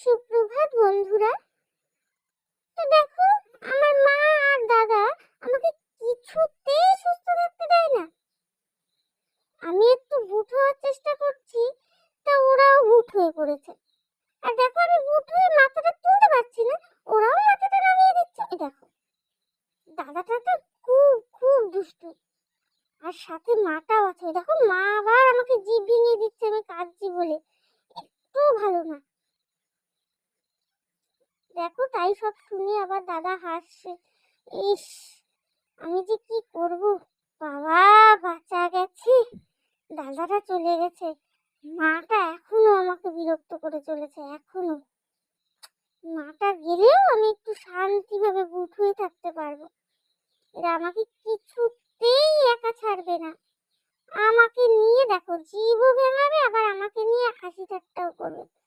সুপ্রভাত, বন্ধুরা। তো দেখো, আমার মা আর দাদা আমাকে কিছুতেই সুস্থ থাকতে দেয় না। আমি একটু বুট হওয়ার চেষ্টা করছি, তা ওরাও বুট হয়ে পড়েছে। আর দেখো, আমি বুট হয়ে মাথাটা তুলতে পারছি না, ওরাও মাথাটা নামিয়ে দিচ্ছে। দেখো, দাদাটা তো খুব খুব দুষ্টু। আর সাথে মাটাও আছে। দেখো, মা আবার আমাকে জিভ ভেঙে দিচ্ছে আমি কাঁদছি বলে একটু ভালো না দেখো তাই সব শুনে আবার দাদা হাসছে। ইস, আমি যে কি করব? বাবা, বাঁচা গেছি। দাদাটা চলে গেছে। মাটা এখনও আমাকে বিরক্ত করে চলেছে, এখনও। মাটা গেলেও আমি একটু শান্তিভাবে বুট হয়ে থাকতে পারব। এরা আমাকে কিছুতেই একা ছাড়বে না। আমাকে নিয়ে দেখো জীবও ভেঙাবে আবার আমাকে নিয়ে হাসি ঠাট্টাও করবে।